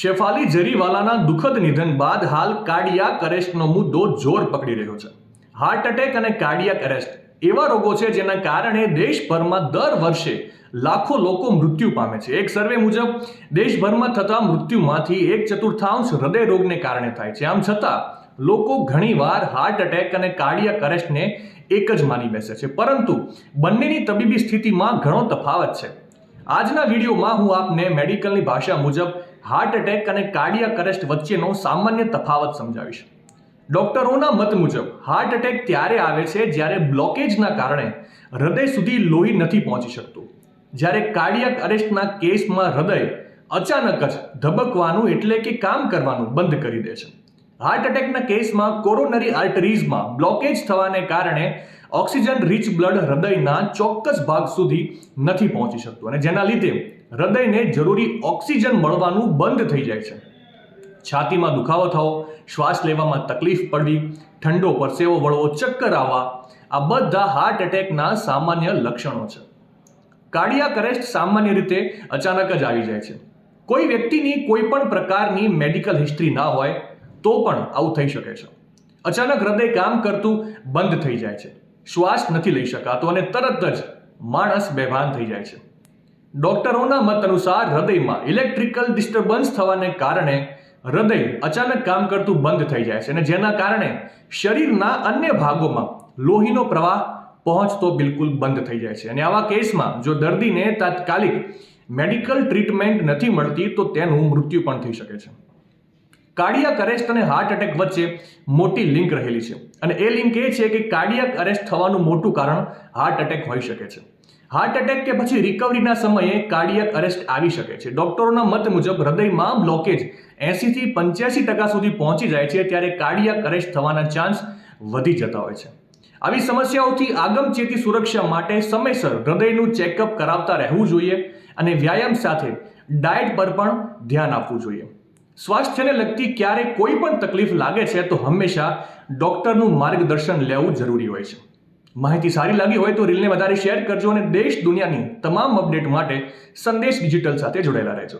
શેફાલી જરીવાલાના દુઃખદ નિધન બાદ હાલ કાર્ડિયાક અરેસ્ટનો મુદ્દો જોર પકડી રહ્યો છે. હાર્ટ એટેક અને કાર્ડિયાક અરેસ્ટ એવા રોગો છે જેના કારણે દેશભરમાં દર વર્ષે લાખો લોકો મૃત્યુ પામે છે. એક સર્વે મુજબ, દેશભરમાં થતા મૃત્યુમાંથી એક ચતુર્થાંશ હૃદય રોગને કારણે થાય છે. આમ છતાં, લોકો ઘણીવાર હાર્ટ એટેક અને કાર્ડિયાક અરેસ્ટને એક જ માની બેસે છે. પરંતુ બંનેની તબીબી સ્થિતિમાં ઘણો તફાવત છે. આજના વિડીયોમાં હું આપને મેડિકલની ભાષા મુજબ હાર્ટ એટેક અને કાર્ડિયાક અરેસ્ટ વચ્ચેનો સામાન્ય તફાવત સમજાવીશ. ડોક્ટરોના મત મુજબ હાર્ટ એટેક ત્યારે આવે છે જ્યારે બ્લોકેજના કારણે હૃદય સુધી લોહી નથી પહોંચી શકતું. જ્યારે કાર્ડિયાક અરેસ્ટના કેસમાં હૃદય અચાનક જ ધબકવાનું એટલે કે કામ કરવાનું બંધ કરી દે છે. હાર્ટ એટેકના કેસમાં કોરોનરી આર્ટરીઝમાં બ્લોકેજ થવાને કારણે ઓક્સિજન રીચ બ્લડ હૃદયના ચોક્કસ ભાગ સુધી નથી પહોંચી શકતું અને જેના લીધે હૃદયને જરૂરી ઓક્સિજન મળવાનું બંધ થઈ જાય છે. છાતીમાં દુખાવો થવો, શ્વાસ લેવામાં તકલીફ પડવી, ઠંડો પરસેવો વળવો, ચક્કર આવવા, આ બધા હાર્ટ એટેકના સામાન્ય લક્ષણો છે. કાર્ડિયાક અરેસ્ટ સામાન્ય રીતે અચાનક જ આવી જાય છે. કોઈ વ્યક્તિની કોઈ પણ પ્રકારની મેડિકલ હિસ્ટ્રી ના હોય, તો પણ આવું થઈ શકે છે. અચાનક હૃદય કામ કરતું બંધ થઈ જાય છે. શ્વાસ નથી લઈ શકાતો અને તરત જ માણસ બેભાન થઈ જાય છે. ડોક્ટરોના મત અનુસાર હૃદયમાં ઇલેક્ટ્રિકલ ડિસ્ટર્બન્સ થવાને કારણે હૃદય અચાનક કામ કરતું બંધ થઈ જાય છે અને જેના કારણે શરીરના અન્ય ભાગોમાં લોહીનો પ્રવાહ પહોંચતો બિલકુલ બંધ થઈ જાય છે. અને આવા કેસમાં જો દર્દીને તાત્કાલિક મેડિકલ ટ્રીટમેન્ટ નથી મળતી, તો તેનું મૃત્યુ પણ થઈ શકે છે. કાર્ડિયાક અરેસ્ટ અને હાર્ટ એટેક વચ્ચે મોટી લિંક રહેલી છે. અને એ લિંક એ છે કે કાર્ડિયાક અરેસ્ટ થવાનું મોટું કારણ હાર્ટ એટેક હોઈ શકે છે. હાર્ટ એટેક કે પછી રિકવરીના સમયે કાર્ડિયક અરેસ્ટ આવી શકે છે. ડોક્ટરોના મત મુજબ હૃદયમાં બ્લોકેજ એંસીથી પંચ્યાસી ટકા સુધી પહોંચી જાય છે ત્યારે કાર્ડિયક અરેસ્ટ થવાના ચાન્સ વધી જતા હોય છે. આવી સમસ્યાઓથી આગમચેતી સુરક્ષા માટે સમયસર હૃદયનું ચેકઅપ કરાવતા રહેવું જોઈએ અને વ્યાયામ સાથે ડાયટ પર પણ ધ્યાન આપવું જોઈએ. સ્વાસ્થ્યને લગતી ક્યારે કોઈ પણ તકલીફ લાગે છે તો હંમેશા ડોક્ટરનું માર્ગદર્શન લેવું જરૂરી હોય છે. માહિતી સારી લાગી હોય તો રીલને વધારે શેર કરજો અને દેશ દુનિયાની તમામ અપડેટ માટે સંદેશ ડિજિટલ સાથે જોડાયેલા રહેજો.